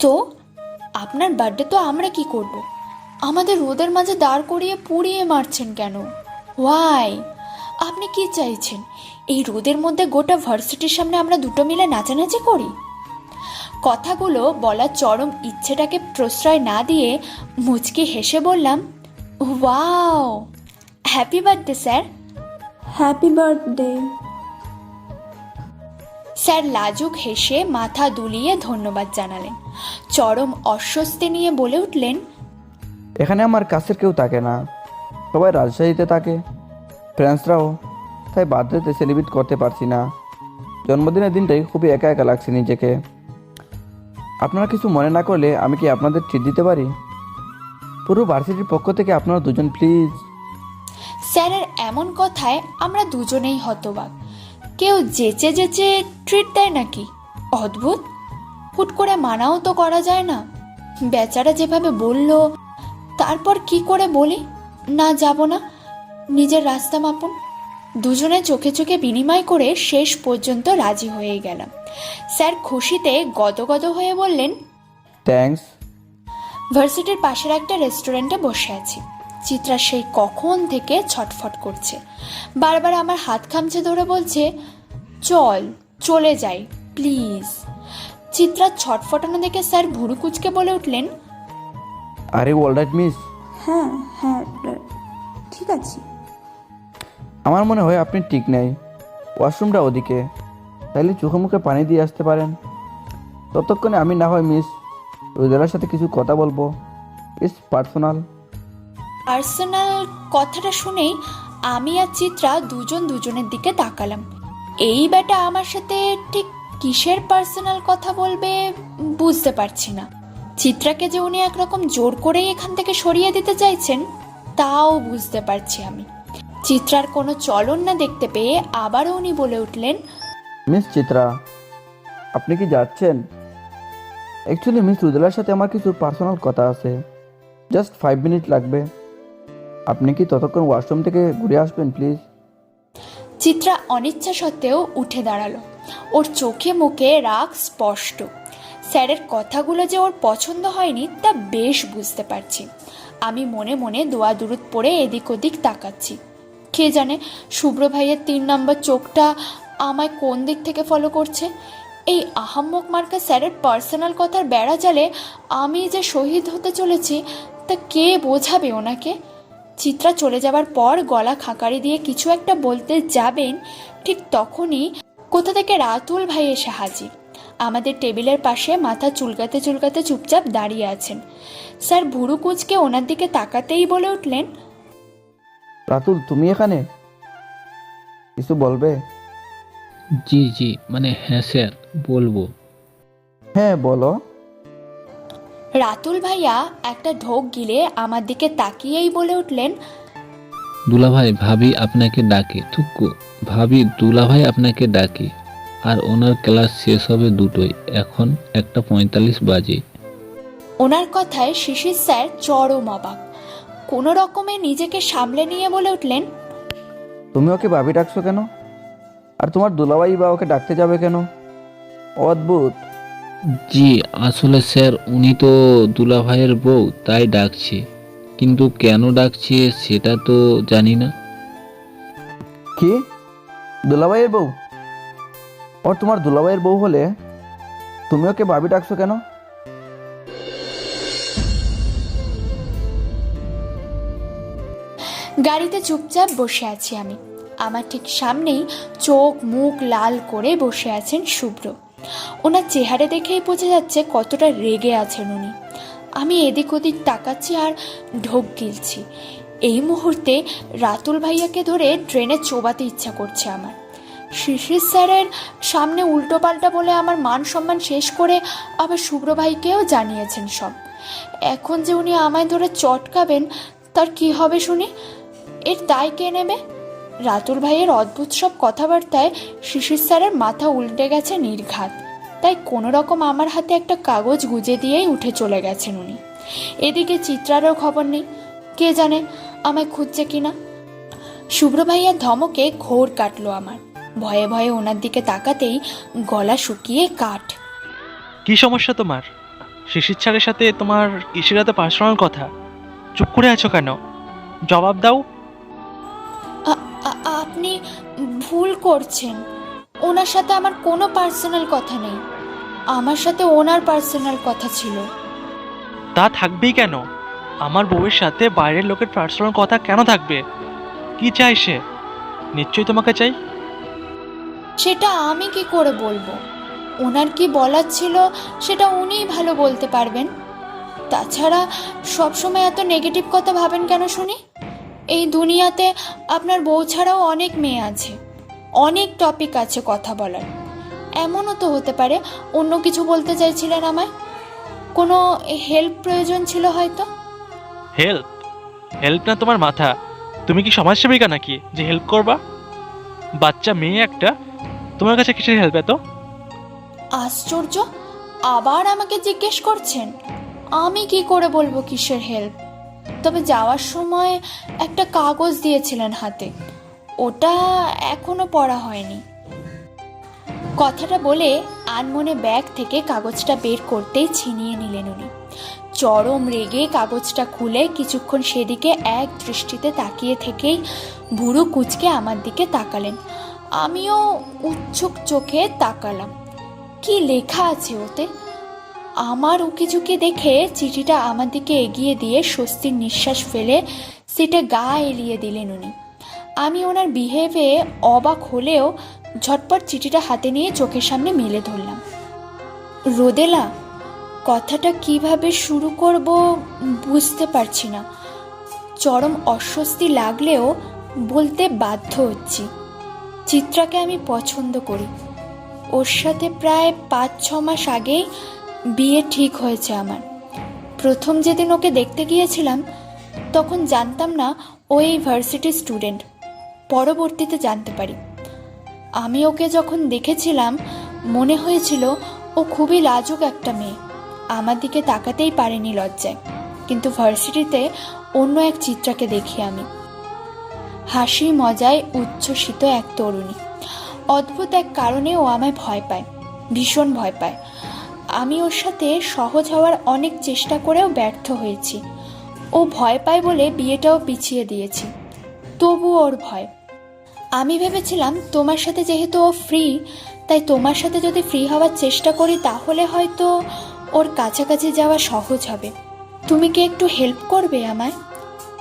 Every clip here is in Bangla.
তো আপনার বার্থডে তো আমরা কি করব? আমাদের রোদের মাঝে দাঁড় করিয়ে পুড়িয়ে মারছেন কেন? ওয়াই আপনি কি চাইছেন? এই রোদের মধ্যে গোটা ভার্সিটির সামনে আমরা দুটো মিলে নাচানাচি করি? কথাগুলো বলার চরম ইচ্ছেটাকে প্রশ্রয় না দিয়ে মুচকি হেসে বললাম wow happy birthday sir happy birthday sir লাজুক হেসে মাথা দুলিয়ে ধন্যবাদ জানালেন। চরম অস্বস্তি নিয়ে বলে উঠলেন এখানে আমার কাছের কেউ থাকে না। সবাই রাজশাহীতে থাকে। ফ্রেন্ডসরাও তাই বার্থডেতে সেলিব্রেট করতে পারছি না। জন্মদিনের দিনটাই খুবই একা একা লাগছে নিজেকে। আপনারা কিছু মনে না করলে আমি কি আপনাদের ট্রিট দিতে পারি? পুরো ভার্সিটির পক্ষ থেকে আপনারা দুজন প্লিজ স্যারের এমন কথায় আমরা দুজনেই হতবাক। কেউ যেচে যেচে ট্রিট দেয় নাকি? অদ্ভুত। হুট করে মানাও তো করা যায় না। বেচারা যেভাবে বলল তারপর কি করে বলি? না যাব না। নিজের রাস্তা মাপুন। দুজনে চোখে চোখে বিনিময় করে শেষ পর্যন্ত রাজি হয়ে গেলাম। স্যার খুশিতে গদগদ হয়ে বললেন থ্যাঙ্কস ভার্সিটির পাশের একটা রেস্টুরেন্টে বসে আছি। চিত্রা সেই কখন থেকে ছটফট করছে। বারবার আমার হাত খামচে ধরে বলছে চল চলে যাই প্লিজ। চিত্রার ছটফটানো দেখে স্যার ভুরু কুচকে বলে উঠলেন আরে অল রাইট মিস হ্যাঁ হ্যাঁ ঠিক আছে। আমার মনে হয় আপনি ঠিক নাই। ওয়াশরুমটা ওদিকে। তাইলে চোখে মুখে পানি দিয়ে আসতে পারেন। ততক্ষণে আমি না হয় মিস রোদেলার সাথে কিছু কথা বলব। ইটস পার্সোনাল পার্সোনাল কথাটা শুনেই আমি আর চিত্রা দুজন দুজনের দিকে তাকালাম। এই বেটা আমার সাথে ঠিক কিসের পার্সোনাল কথা বলবে বুঝতে পারছি না। চিত্রাকে যে উনি একরকম জোর করেই এখান থেকে সরিয়ে দিতে চাইছেন, তাও বুঝতে পারছি আমি। চিত্রার কোনো চলন না দেখতে পেয়ে আবারও উনি বলে উঠলেন, মিস চিত্রা, আপনি কি যাচ্ছেন? অ্যাকচুয়ালি মিস রুদেলার সাথে আমার কিছু পার্সোনাল কথা আছে। জাস্ট ফাইভ মিনিট লাগবে। আপনি কি ততক্ষণ ওয়াশরুম থেকে ঘুরে আসবেন, প্লিজ? চিত্রা অনিচ্ছা সত্ত্বেও উঠে দাঁড়াল। ওর চোখে মুখে রাগ স্পষ্ট। স্যারের কথাগুলো যে ওর পছন্দ হয়নি, তা বেশ বুঝতে পারছি। আমি মনে মনে দোয়া দুরুদ পড়ে এদিক ওদিক তাকাচ্ছি। কে জানে শুভ্র ভাইয়ের তিন নম্বর চোখটা আমায় কোন দিক থেকে ফলো করছে? এই আহাম্মক মার্কা স্যারের পার্সোনাল কথার বেড়া জালে আমি যে শহীদ হতে চলেছি, তা কে বোঝাবে ওনাকে? চিত্রা চলে যাবার পর গলা খাঁকারি দিয়ে কিছু একটা বলতে যাবেন ঠিক তখনই কোথা থেকে রাতুল ভাই এসে হাজির। আমাদের টেবিলের পাশে মাথা চুলকাতে চুলকাতে চুপচাপ দাঁড়িয়ে আছেন। স্যার ভুরু কুচকে ওনার দিকে তাকাতেই বলে উঠলেন রাতুল তুমি এখানে? কিছু বলবে? জি জি মানে হ্যাঁ স্যার বলব। হ্যাঁ বলো। রাতুল ভাইয়া একটা ঢোক গিলে আমার দিকে তাকিয়েই বলে উঠলেন দুলাভাই ভাবি আপনাকে ডাকে। থুকু ভাবি দুলাভাই আপনাকে ডাকে। আর ওনার ক্লাস শেষ হবে দুটোই এখন একটা পঁয়তাল্লিশ বাজে। ওনার কথায় শিশির স্যার চরম অবাক। কোনো রকমে নিজেকে সামলে নিয়ে বলে উঠলেন তুমি ওকে ভাবি ডাকছো কেন? আর তোমার দুলাভাই বা ওকে ডাকতে যাবে কেন? অদ্ভুত। জি আসলে স্যার উনি তো দুলাভাইয়ের বউ তাই ডাকছে। কিন্তু কেন ডাকছে সেটা তো জানি না। কি? দুলাভাইয়ের বউ? ওর তোমার দুলাভাইয়ের বউ হলে তুমি ওকে ভাবি ডাকছো কেন? গাড়িতে চুপচাপ বসে আছি আমি। আমার ঠিক সামনেই চোখ মুখ লাল করে বসে আছেন শুভ্র। ওনার চেহারা দেখেই বোঝা যাচ্ছে কতটা রেগে আছেন উনি। আমি এদিক ওদিক তাকাচ্ছি আর ঢোক গিলছি। এই মুহূর্তে রাতুল ভাইয়াকে ধরে ট্রেনে চোবাতে ইচ্ছা করছে আমার। শিশির স্যারের সামনে উল্টো পাল্টা বলে আমার মান সম্মান শেষ করে আবার শুভ্র ভাইকেও জানিয়েছেন সব। এখন যে উনি আমায় ধরে চটকাবেন, তার কি হবে শুনি? এর দায় কে নেবে? রাতুল ভাইয়ের অদ্ভুত সব কথাবার্তায় শিশির স্যারের মাথা উল্টে গেছে নির্ঘাত। তাই কোনো রকম আমার হাতে একটা কাগজ গুজে দিয়েই উঠে চলে গেছেন উনি। এদিকে চিত্রারও খবর নেই। কে জানে আমায় খুঁজছে কিনা। শুভ্র ভাইয়ার ধমকে ঘোর কাটলো আমার। ভয়ে ভয়ে ওনার দিকে তাকাতেই গলা শুকিয়ে কাঠ। কি সমস্যা তোমার? শিশির স্যারের সাথে তোমার কিসের এত পার্সোনাল কথা? চুপ করে আছো কেন? জবাব দাও। আপনি ভুল করছেন। ওনার সাথে আমার কোনো পার্সোনাল কথা নেই। আমার সাথে ওনার পার্সোনাল কথা ছিল। তা থাকবেই কেন? আমার বউয়ের সাথে বাইরের লোকের পার্সোনাল কথা কেন থাকবে? কি চাই সে? নিশ্চয়ই তোমাকে চাই। সেটা আমি কি করে বলব? ওনার কি বলার ছিল সেটা উনিই ভালো বলতে পারবেন। তাছাড়া সবসময় এত নেগেটিভ কথা ভাবেন কেন শুনি? এই দুনিয়াতে আপনার বউ ছাড়াও অনেক মেয়ে আছে। অনেক টপিক আছে কথা বলার। এমনও তো হতে পারে অন্য কিছু বলতে চাইছিলেন আমায়? কোনো হেল্প প্রয়োজন ছিল হয়তো? হেল্প হেল্প না তোমার মাথা। তুমি কি সমাজসেবিকা নাকি যে হেল্প করবা? বাচ্চা মেয়ে একটা তোমার কাছে কিসের হেল্প এত? আশ্চর্য! আবার আমাকে জিজ্ঞেস করছেন? আমি কি করে বলব কিসের হেল্প তবে যাওয়ার সময় একটা কাগজ দিয়েছিলেন হাতে। ওটা এখনও পড়া হয়নি। কথাটা বলে আনমনে ব্যাগ থেকে কাগজটা বের করতেই ছিনিয়ে নিলেন উনি। চরম রেগে কাগজটা খুলে কিছুক্ষণ সেদিকে এক দৃষ্টিতে তাকিয়ে থেকেই ভুরু কুচকে আমার দিকে তাকালেন। আমিও উৎসুক চোখে তাকালাম। কি লেখা আছে ওতে? আমার উকিঝুঁকি দেখে চিঠিটা আমার দিকে এগিয়ে দিয়ে স্বস্তির নিঃশ্বাস ফেলে সিটে গা এলিয়ে দিলেন উনি। আমি ওনার বিহেভে অবাক হলেও ঝটপট চিঠিটা হাতে নিয়ে চোখের সামনে মেলে ধরলাম। রোদেলা, কথাটা কীভাবে শুরু করব বুঝতে পারছি না। চরম অস্বস্তি লাগলেও বলতে বাধ্য হচ্ছি। চিত্রাকে আমি পছন্দ করি। ওর সাথে প্রায় পাঁচ ছ মাস আগেই বিয়ে ঠিক হয়েছে আমার। প্রথম যেদিন ওকে দেখতে গিয়েছিলাম, তখন জানতাম না ও এই ভার্সিটির স্টুডেন্ট পরবর্তীতে জানতে পারি। আমি ওকে যখন দেখেছিলাম, মনে হয়েছিল ও খুবই লাজুক একটা মেয়ে। আমার দিকে তাকাতেই পারেনি লজ্জায়। কিন্তু ভার্সিটিতে অন্য এক চিত্রাকে দেখি আমি। হাসি মজায় উচ্ছ্বসিত এক তরুণী। অদ্ভুত এক কারণে ও আমায় ভয় পায়, ভীষণ ভয় পায়। আমি ওর সাথে সহজ হওয়ার অনেক চেষ্টা করেও ব্যর্থ হয়েছি। ও ভয় পায় বলে বিয়েটাও পিছিয়ে দিয়েছি। তবু ওর ভয়। আমি ভেবেছিলাম, তোমার সাথে যেহেতু ও ফ্রি তাই তোমার সাথে যদি ফ্রি হওয়ার চেষ্টা করি, তাহলে হয়তো ওর কাছাকাছি যাওয়া সহজ হবে। তুমি কি একটু হেল্প করবে আমায়?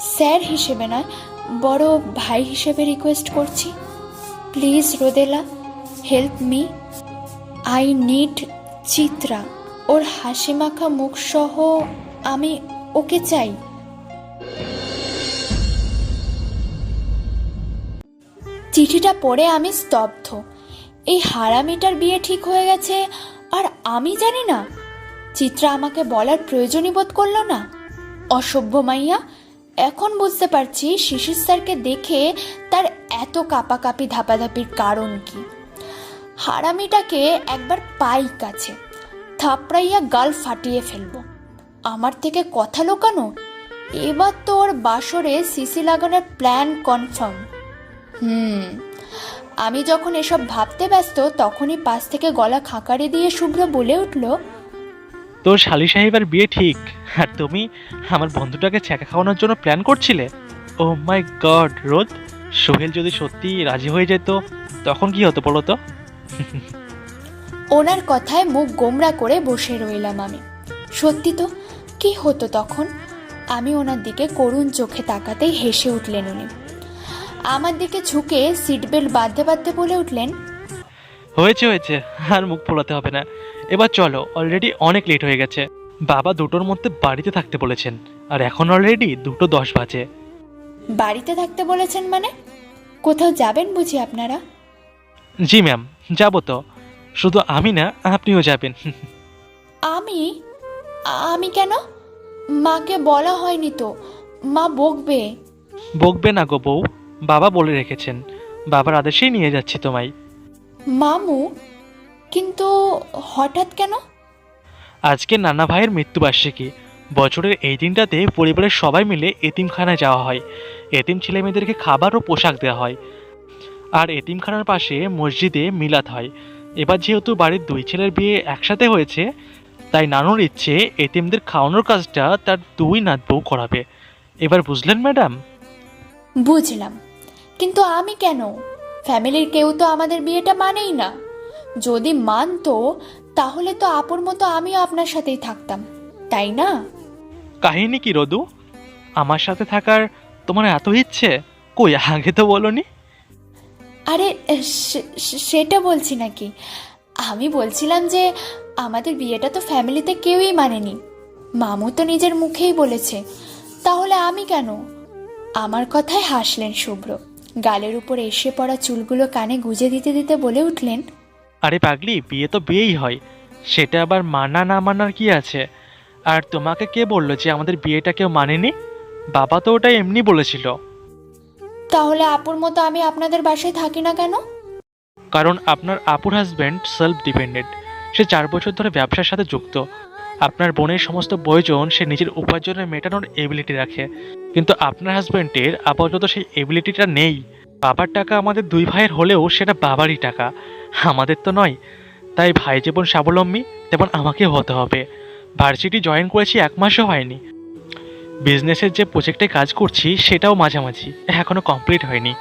স্যার হিসেবে নয়, বড় ভাই হিসেবে রিকোয়েস্ট করছি। Please Rodela help me I need Chitra, ওর হাসি মাখা মুখ সহ আমি ওকে চাই। চিঠিটা পড়ে আমি স্তব্ধ। এই হারামিটার বিয়ে ঠিক হয়ে গেছে, আর আমি জানি না। চিত্রা আমাকে বলার প্রয়োজনই বোধ করল না। অসভ্য মাইয়া, এখন বুঝতে পারছি শিশির স্যারকে দেখে তার এত কাপাকাপি ধাপাধাপির কারণ কি। হারামিটাকে একবার পাই কাছে, থাপড়াইয়া গাল ফাটিয়ে ফেলব। আমার থেকে কথা লোকানো? এবার তো ওর বাসরে সিসি লাগানোর প্ল্যান কনফার্ম। হুম, আমি যখন এসব ভাবতে ব্যস্ত, তখনই পাশ থেকে গলা খাকারি দিয়ে শুভ্র বলে উঠল, তোর শালি সাহেবের বিয়ে ঠিক, আর তুমি আমার বন্ধুটাকে ছ্যাঁকা খাওয়ানোর জন্য প্ল্যান করছিলে? ও মাই গড, রোদ। সোহেল যদি সত্যি রাজি হয়ে যেত, তখন কি হতো বলো তো? ওনার কথায় মুখ গোমরা করে বসে রইলাম আমি। সত্যি তো কি হতো তখন? আমি ওনার দিকে করুণ চোখে তাকাতেই হেসে উঠলেন উনি। আমার দিকে ঝুঁকে সিট বেল্ট বাঁধতে বাঁধতে বলে উঠলেন হয়েছে হয়েছে আর মুখ ফোলাতে হবে না। এবার চলো অলরেডি অনেক লেট হয়ে গেছে। বাবা দুটোর মধ্যে বাড়িতে থাকতে বলেছেন আর এখন অলরেডি দুটো দশ বাজে। বাড়িতে থাকতে বলেছেন মানে? কোথাও যাবেন বুঝি আপনারা? জি ম্যাম যাব তো। শুধু আমি না আপনিও যাবেন। আমি? আমি কেন? মাকে বলা হয়নি তো। মা বকবে। বকবে না গো বউ বাবা বলে রেখেছেন। বাবার আদেশেই নিয়ে যাচ্ছি তোমায়। মামু কিন্তু হঠাৎ কেন? আজকে নানা ভাইয়ের মৃত্যুবার্ষিকী। বছরের এই দিনটাতে পরিবারের সবাই মিলে এতিমখানায় যাওয়া হয়। এতিম ছেলেমেয়েদেরকে খাবার ও পোশাক দেওয়া হয়। আর এতিমখানার পাশে মসজিদে মিলাত হয়। এবার যেহেতু বাড়ির দুই ছেলের বিয়ে একসাথে হয়েছে তাই নানুর ইচ্ছে এতিমদের খাওয়ানোর কাজটা তার দুই নাত বউ করাবে। এবার বুঝলেন ম্যাডাম? বুঝলাম। কিন্তু আমি কেন? ফ্যামিলির কেউ তো আমাদের বিয়েটা মানেই না। যদি মানতো তাহলে তো আপুর মতো আমিও আপনার সাথেই থাকতাম তাই না? কাহিনী কি রদু? আমার সাথে থাকার তোমার এত ইচ্ছে? কই আগে তো বলনি? আরে সেটা বলছি নাকি? আমি বলছিলাম যে, আমাদের বিয়েটা তো ফ্যামিলিতে কেউই মানেনি। মামু তো নিজের মুখেই বলেছে। তাহলে আমি কেন? আমার কথায় হাসলেন শুভ্র। গালের উপর এসে পড়া চুলগুলো কানে গুজে দিতে দিতে বলে উঠলেন, আরে পাগলি, বিয়ে তো বিয়েই হয়। সেটা আবার মানা না মানার কি আছে? আর তোমাকে কে বলল যে আমাদের বিয়েটা কেউ মানেনি? বাবা তো ওটা এমনি বলেছিল। তাহলে আপুর মতো আমি আপনাদের বাসায় থাকি না কেন? কারণ আপনার আপুর হাজব্যান্ড সেলফ ডিপেন্ডেন্ট সে চার বছর ধরে ব্যবসার সাথে যুক্ত। আপনার বোনের সমস্ত প্রয়োজন সে নিজের উপার্জনে মেটানোর এবিলিটি রাখে। কিন্তু আপনার হাজব্যান্ডের আপাতত সেই এবিলিটিটা নেই। বাবার টাকা আমাদের দুই ভাইয়ের হলেও সেটা বাবারই টাকা। আমাদের তো নয়। তাই ভাই যেমন স্বাবলম্বী, তেমন আমাকেও হতে হবে। ভার্সিটি জয়েন করেছি এক মাসও হয়নি। বিজনেসের যে প্রজেক্টে কাজ করছি, সেটাও মাঝামাঝি। এখনও কমপ্লিট হয়নি।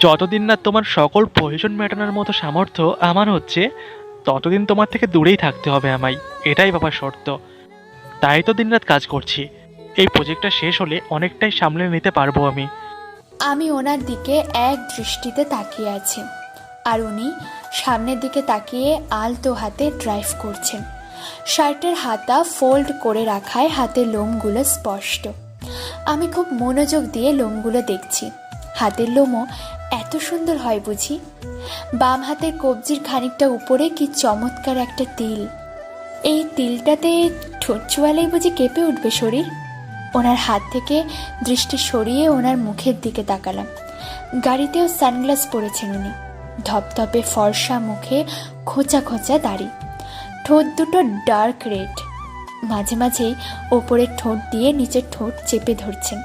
যতদিন না তোমার সকল প্রয়োজন মেটানোর মতো সামর্থ্য, আমার হচ্ছে, ততদিন তোমার থেকে দূরেই থাকতে হবে আমায়। এটাই বাবার শর্ত। তাই তো দিনরাত কাজ করছি। এই প্রজেক্টটা শেষ হলে অনেকটাই সামলে নিতে পারব আমি। আমি ওনার দিকে এক দৃষ্টিতে তাকিয়ে আছি। আর উনি সামনের দিকে তাকিয়ে আলতো হাতে ড্রাইভ করছেন। শার্টের হাতা ফোল্ড করে রাখায় হাতের লোমগুলো স্পষ্ট। আমি খুব মনোযোগ দিয়ে লোমগুলো দেখছি। হাতের লোমও এত সুন্দর হয় বুঝি? বাম হাতের কবজির খানিকটা উপরে কি চমৎকার একটা তিল। এই তিলটাতে ঠোঁট ছোঁয়ালেই বুঝি কেঁপে উঠবে শরীর? ওনার হাত থেকে দৃষ্টি সরিয়ে ওনার মুখের দিকে তাকালাম। গাড়িতেও সানগ্লাস পরেছেন উনি। ধপধপে ফর্সা মুখে খোঁচা খোঁচা দাড়ি। ঠোঁট দুটো ডার্ক রেড মাঝে মাঝেই ওপরের ঠোঁট দিয়ে নিচের ঠোঁট চেপে ধরছেন।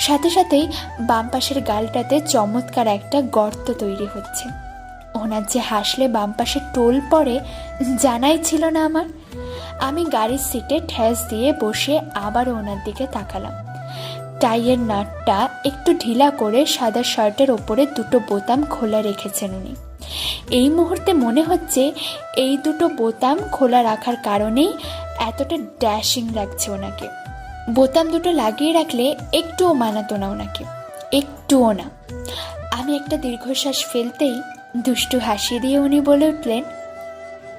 সাথে সাথেই বাম পাশের গালটাতে চমৎকার একটা গর্ত তৈরি হচ্ছে। ওনার যে হাসলে বাম পাশে টোল পড়ে, জানাই ছিল না আমার। আমি গাড়ির সিটে ঠেস দিয়ে বসে আবার ওনার দিকে তাকালাম। টাইয়ের নাটটা একটু ঢিলা করে সাদা শার্টের ওপরে দুটো বোতাম খোলা রেখেছেন উনি। এই মুহূর্তে মনে হচ্ছে এই দুটো বোতাম খোলা রাখার কারণেই এতটা ড্যাশিং লাগছে ওনাকে। বোতাম দুটো লাগিয়ে রাখলে একটুও মানাতো না ওনাকে। একটুও না। আমি একটা দীর্ঘশ্বাস ফেলতেই দুষ্টু হাসি দিয়ে উনি বলে উঠলেন,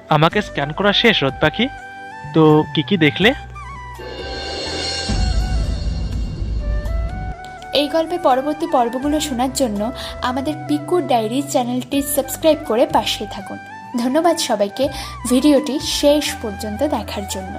আমাকে স্ক্যান করা শেষ, রোদ পাখি। তো কি কি দেখলে? এই গল্পের পরবর্তী পর্বগুলো শোনার জন্য আমাদের পিকু ডায়েরি চ্যানেলটি সাবস্ক্রাইব করে পাশে থাকুন। ধন্যবাদ সবাইকে। ভিডিওটি শেষ পর্যন্ত দেখার জন্য।